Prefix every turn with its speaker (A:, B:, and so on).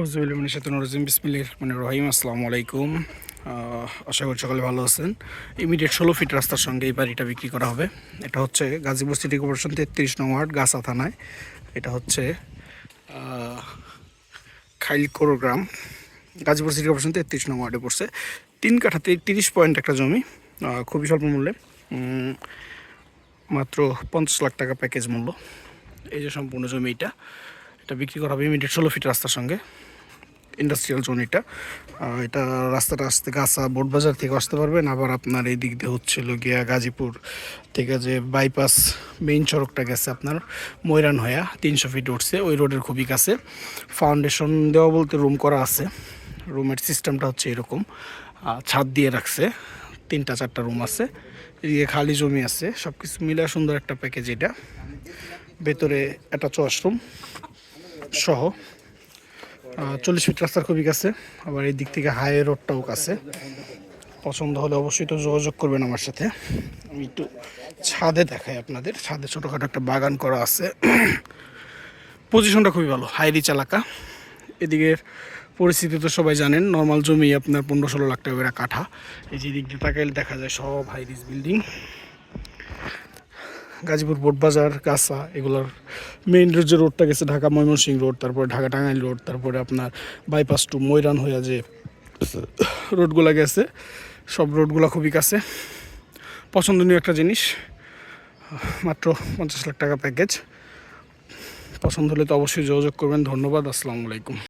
A: ওজুবিলিমিনের সাথে নরজিম বিসমিল্লির মানে রহিম আসসালামু আলাইকুম আশা করি সকালে ভালো আছেন। ইমিডিয়েট ষোলো ফিট রাস্তার সঙ্গে এই বাড়িটা বিক্রি করা হবে। এটা হচ্ছে গাজীপুর সিটি কর্পোরেশন তেত্রিশ নং ওয়ার্ড গাছা থানায়। এটা হচ্ছে খাইলকোর গ্রাম। গাজীপুর সিটি কর্পোরেশন তেত্রিশ নং ওয়ার্ডে পড়ছে। তিন কাঠাতে তিরিশ পয়েন্ট একটা জমি খুবই স্বল্প মূল্যে। মাত্র পঞ্চাশ লাখ টাকা প্যাকেজ মূল্য। এই যে সম্পূর্ণ জমি এটা এটা বিক্রি করা হবে ইমিডিয়েট ষোলো ফিট রাস্তার সঙ্গে। ইন্ডাস্ট্রিয়াল জোন এটা। এটা রাস্তাটা আসতে গাছা, বোটবাজার থেকে আসতে পারবেন। আবার আপনার এই দিক দিয়ে হচ্ছিল গিয়া গাজীপুর থেকে যে বাইপাস মেইন সড়কটা গেছে আপনার ময়রান হয়া তিনশো ফিট উঠছে ওই রোডের খুবই কাছে। ফাউন্ডেশন দেওয়া বলতে রুম করা আছে। রুমের সিস্টেমটা হচ্ছে এরকম। ছাদ দিয়ে রাখছে। তিনটা, চারটা রুম আছে। এদিকে খালি জমি আছে সব কিছু মিলে সুন্দর একটা প্যাকেজ এটা। ভেতরে একটা ওয়াশরুম সহ। চল্লিশ ফিট রাস্তার খুবই কাছে। আবার এই দিক থেকে হাই রোডটাও কাছে। পছন্দ হলে অবশ্যই তো যোগাযোগ করবেন আমার সাথে। আমি একটু ছাদে দেখাই আপনাদের। ছাদে ছোটোখাটো একটা বাগান করা আছে। পজিশনটা খুবই ভালো হাই রিচ এলাকা। এদিকের পরিস্থিতি তো সবাই জানেন নর্মাল জমি আপনার পনেরো ষোলো লাখ টাকা কাঠা। এই যে দিক দিয়ে তাকাইলে দেখা যায় সব high rise building Gazipur Board Bazar Gachha এগুলোর মেইন রোড যে রোডটা গেছে ঢাকা ময়মনসিংহ রোড তারপরে ঢাকা টাঙ্গাইল রোড তারপরে আপনার বাইপাস টু ময়রান হইয়া যে রোডগুলো গেছে, সব রোডগুলো খুবই কাছে। পছন্দনীয় একটা জিনিস, মাত্র পঞ্চাশ লাখ টাকা প্যাকেজ পছন্দ হলে তো অবশ্যই যোগাযোগ করবেন। ধন্যবাদ, আসসালামু আলাইকুম।